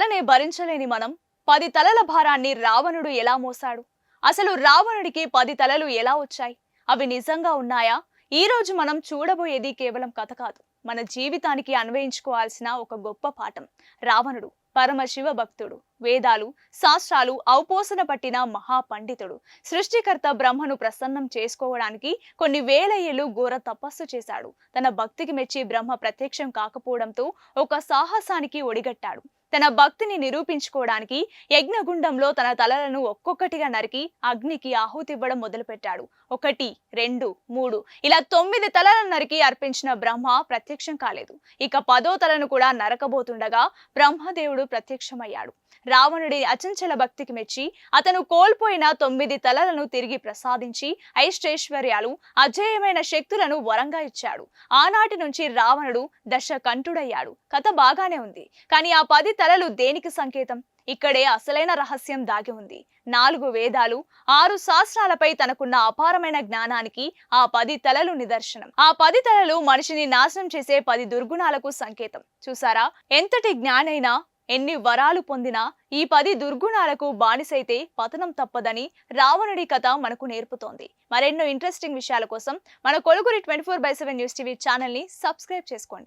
తలనే భరించలేని మనం. పది తలల భారాన్ని రావణుడు ఎలా మోసాడు? అసలు రావణుడికి పది తలలు ఎలా వచ్చాయి? అవి నిజంగా ఉన్నాయా? ఈ రోజు మనం చూడబోయేది కేవలం కథ కాదు. మన జీవితానికి అన్వయించుకోవాల్సిన ఒక గొప్ప పాఠం. రావణుడు పరమశివ భక్తుడు. వేదాలు శాస్త్రాలు ఔపోసన పట్టిన మహాపండితుడు సృష్టికర్త బ్రహ్మను ప్రసన్నం చేసుకోవడానికి కొన్ని వేల ఏళ్ళు ఘోర తపస్సు చేశాడు. తన భక్తికి మెచ్చి బ్రహ్మ ప్రత్యక్షం కాకపోవడంతో ఒక సాహసానికి ఒడిగట్టాడు. తన భక్తిని నిరూపించుకోవడానికి యజ్ఞగుండంలో తన తలలను ఒక్కొక్కటిగా నరికి అగ్నికి ఆహుతి ఇవ్వడం మొదలుపెట్టాడు. ఒకటి రెండు మూడు ఇలా తొమ్మిది తలలను నరికి అర్పించిన బ్రహ్మ ప్రత్యక్షం కాలేదు. ఇక పదో తలను కూడా నరకబోతుండగా బ్రహ్మదేవుడు ప్రత్యక్షమయ్యాడు. రావణుడి అచంచల భక్తికి మెచ్చి అతను కోల్పోయిన తొమ్మిది తలలను తిరిగి ప్రసాదించి ఐష్టైశ్వర్యాలు అజేయమైన శక్తులను వరంగా ఇచ్చాడు. ఆనాటి నుంచి రావణుడు దశ కంఠుడయ్యాడు కథ బాగానే ఉంది. కానీ ఆ పది తలలు దేనికి సంకేతం? ఇక్కడే అసలైన రహస్యం దాగి ఉంది. నాలుగు వేదాలు ఆరు శాస్త్రాలపై తనకున్న అపారమైన జ్ఞానానికి ఆ పది తలలు నిదర్శనం. ఆ పది తలలు మనిషిని నాశనం చేసే పది దుర్గుణాలకు సంకేతం. చూసారా? ఎంతటి జ్ఞానైనా ఎన్ని వరాలు పొందినా ఈ పది దుర్గుణాలకు బానిసైతే పతనం తప్పదని రావణుడి కథ మనకు నేర్పుతోంది. మరెన్నో ఇంట్రెస్టింగ్ విషయాల కోసం మన కొలుగురి twenty four by seven news TV ఛానల్ని సబ్స్క్రైబ్ చేసుకోండి.